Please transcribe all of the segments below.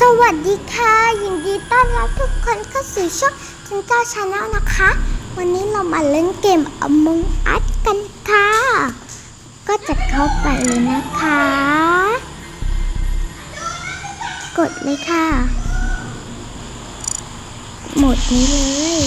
สวัสดีค่ะ ยินดีต้อนรับทุกคนเข้าสู่ช่องจินจ้าชาแนลนะคะ วันนี้เรามาเล่นเกม Among Us กันค่ะ ก็จะเข้าไปเลยนะคะ กดเลยค่ะ หมดนี้เลย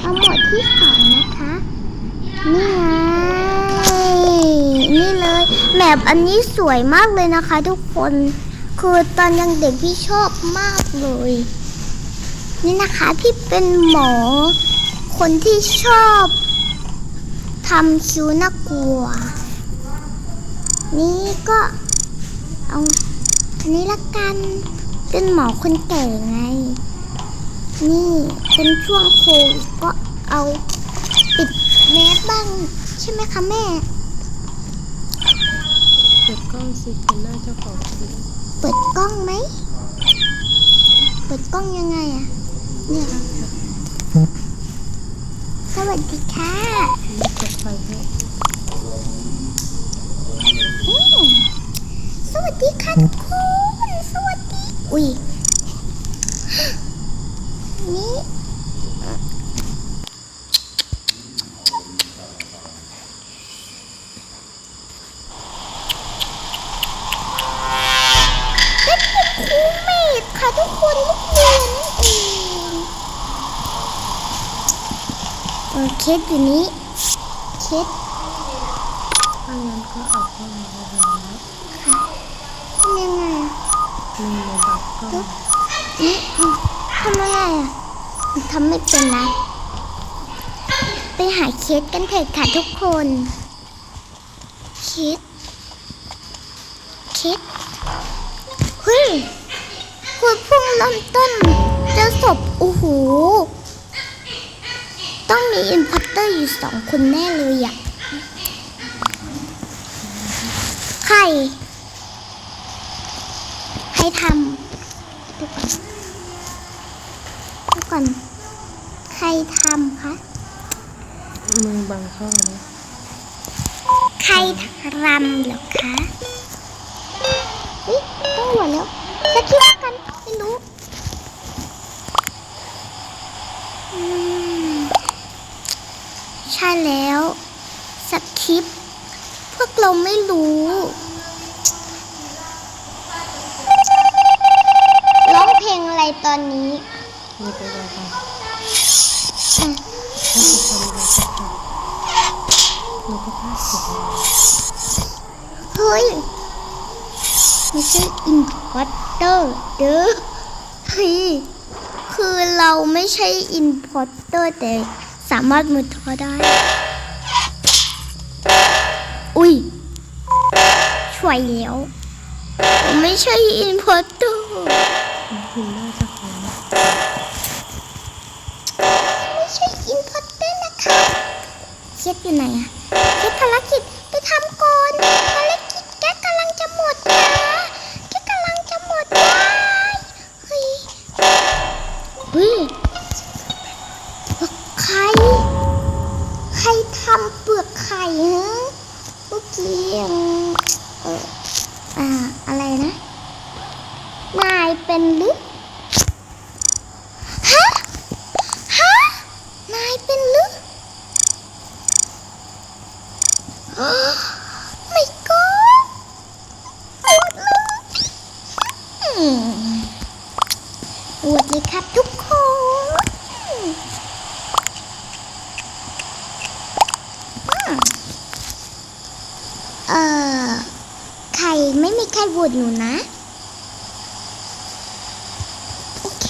เอาหมดที่สองนะคะ นี่ไง นี่เลยแมปอันนี้สวยมากเลยนะคะทุกคน คือตอนยังเด็กพี่ชอบมากเลย นี่นะคะพี่เป็นหมอ คนที่ชอบทำคิ้วน่ากลัว นี่ก็เอาอันนี้ละกัน เป็นหมอคนแก่ไง นี่เป็นช่วงโควิดก็เอาปิดแมสบ้าง ใช่ไหมคะแม่ เปิดกล้องสิเป็นหน้าเจ้าของคลิป ล้องไหม เปิดกล้องยังไงอะเนี่ยสวัสดีค่ะสวัสดีค่ะทุกคน สวัสดี อุ้ย นี่ครูเมดค่ะทุกคนลูกเรียนนั่นเอง เคสอยู่นี้เคสถ้างั้นก็เอาเข้ามาได้แล้วค่ะทำยังไงมีในบัตรกล้องนี่ทำยังไงอะทำไม่เป็นนะ ไปหาเคสกันเถิดค่ะทุกคนเคสเคสเฮ้ยคุณเพุ่งเริ่มต้นเจะศพโอ้โห ต้องมีอินพัตเตอร์อยู่สองคนแน่เลยอะใคร ใครทำดูก่อนดูก่อน ใครทำคะ มือบังช่องนะใครรำเหรอคะเฮ้ยต้องหัวแล้วจะคิดว่ากันไม่รู้อืม ใช่แล้วสคริปพวกเราไม่รู้ร้องเพลงอะไรตอนนี้มีไปรอกันอะถ้าจะทำอะไรก็ทำเราก็พลาดเสียเฮ้ยไม่ใช่อินพอร์เตอร์เด้อเฮ้ยคือเราไม่ใช่อินพอร์เตอร์แต่ สามารถมุดท่อได้ อุ้ย ช่วยแล้วผมไม่ใช่อินพอร์เตอร์ถึงหน้าเจ้าของไม่ใช่อินพอร์เตอร์นะคะเครียดอยู่ไหนอะ ใคร ใครทำเปลือกไข่ฮะเมื่อกี้ยังเอออ่าอะไรนะ นายเป็นหรือฮะฮะนายเป็นหรือไม่ก็ปวดเลยอืมปวดเลยครับทุกคนอืมเอ่อ ใครไม่มีใคร โหวตหนูนะ โอเค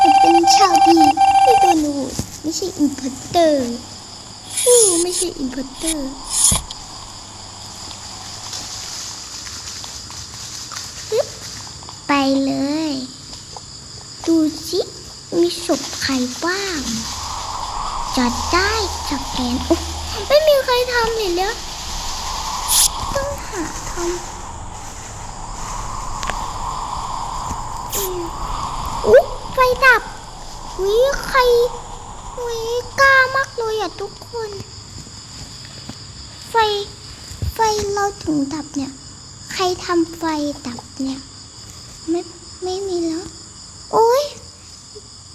ผมเป็นชาวดีไม่โดนโหวตไม่ใช่อินพัตเตอร์ฟูไม่ใช่อินพัตเตอร์ไปเลย ดูสิมีศพใครบ้างจัดได้สแกนโอ้ไม่มีใครทำเลยแล้วต้องหาทำ อุ๊ยไฟดับวิใครวิกล้ามากเลยอะทุกคน ไฟ ไฟเราถึงดับเนี่ย ใครทำไฟดับเนี่ย ไม่ไม่มีแล้ว โอ้ย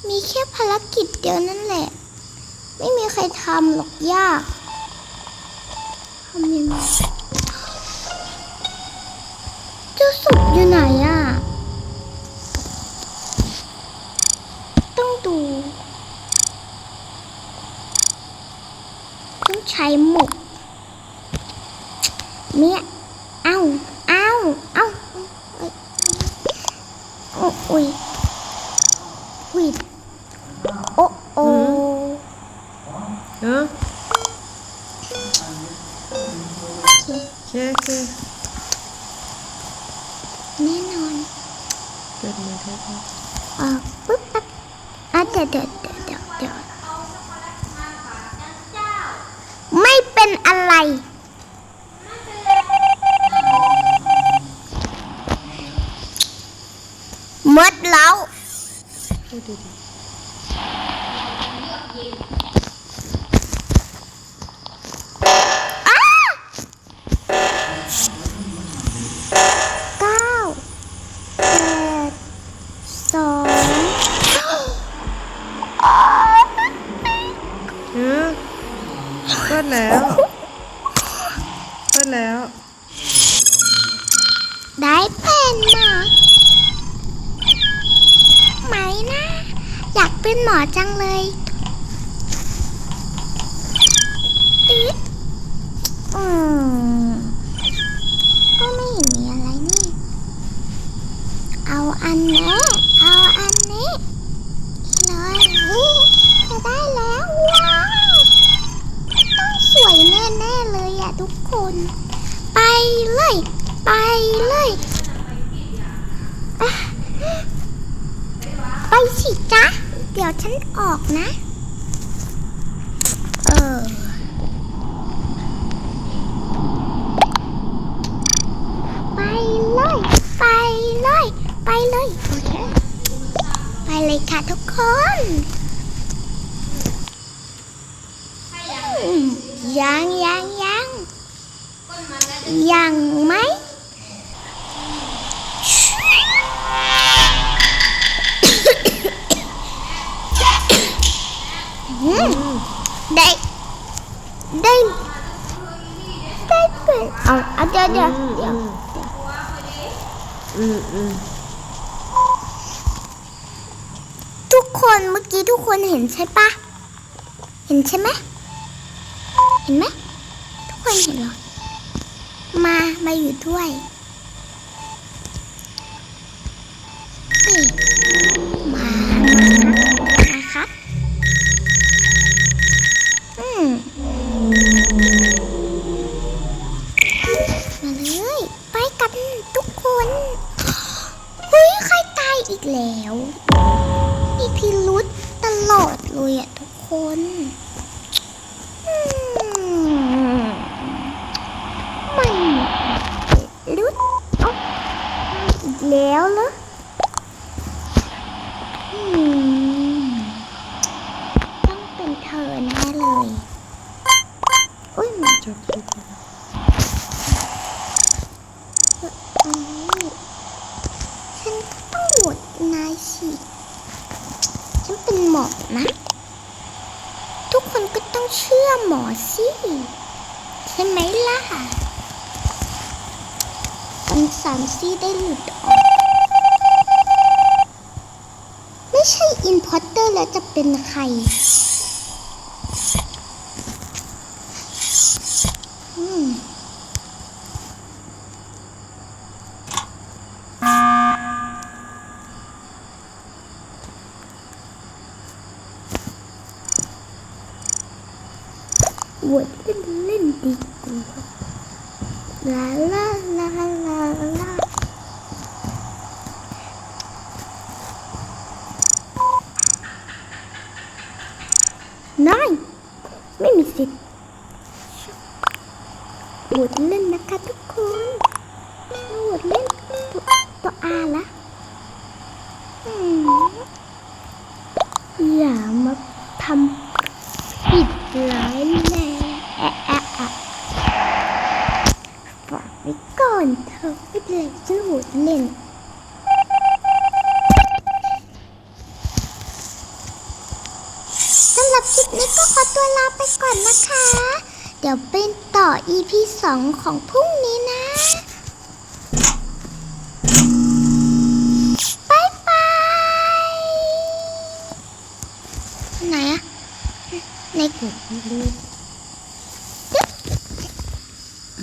มีแค่ภารกิจเดียวนั่นแหละ ไม่มีใครทำหรอกยากทำยังไงเจ้าสุกอยู่ไหนอะ ต้องดู ต้อง ใช้หมกเนี่ยเอ้าเอ้าเอ้าอุ้ยโอ้อุ้ยอุ้ยโอ้โอ เออโอเคโอเค แน่นอน เกิดมาแท้ ออกปุ๊บปั๊บอะเดี๋ยวเดี๋ยวเดี๋ยวเดี๋ยวเดี๋ยวไม่เป็นอะไร ห มดแล้ว เป็นหมอจังเลยตึ๊ดอืมก็ไม่เห็นมีอะไรนี่ เอาอันนี้ เอาอันนี้เลยอุ๊ยจะได้แล้ว ว้าว ต้องสวยแน่ๆเลยอะทุกคน ไปเลย ไปเลยไปสิจ๊ะ เดี๋ยวฉันออกนะ เออ ไปเลย ไปเลย ไปเลย โอเค ไปเลยค่ะทุกคนยังยังยังยังไหม อืมได้ได้ได้เป็นเอาเอาเดี๋ยวเดี๋ยวเดี๋ยว อืมอืม ทุกคนเมื่อกี้ ทุกคนเห็นใช่ปะเห็นใช่ไหมเห็นไหมทุกคนเห็นเหรอ มา มาอยู่ด้วยนี่มา แล้วเหรออืมต้องเป็นเธอแน่เลย อุ้ยมันจบคลิปแล้วเอ้ยฉันก็ต้องโหวตนายสิฉันเป็นหมอนะ ทุกคนก็ต้องเชื่อหมอสิ ใช่ไหมล่ะ อันสามซี่ได้หลุดออก ไม่ใช่อินพอร์เตอร์แล้วจะเป็นใครอืมบวชเล่นาลาลาลาลาน้อยไม่มีสิทธิ์บวชเล่นนะคะทุกคนบวชเล่นตัวตัวอาละอย่ามาทำ คือสำหรับคลิปนี้ก็ขอตัวลาไปก่อนนะคะ เดี๋ยวเป็นต่อ EP 2 ของพรุ่งนี้นะบายบายไหนอะในกลุ่ม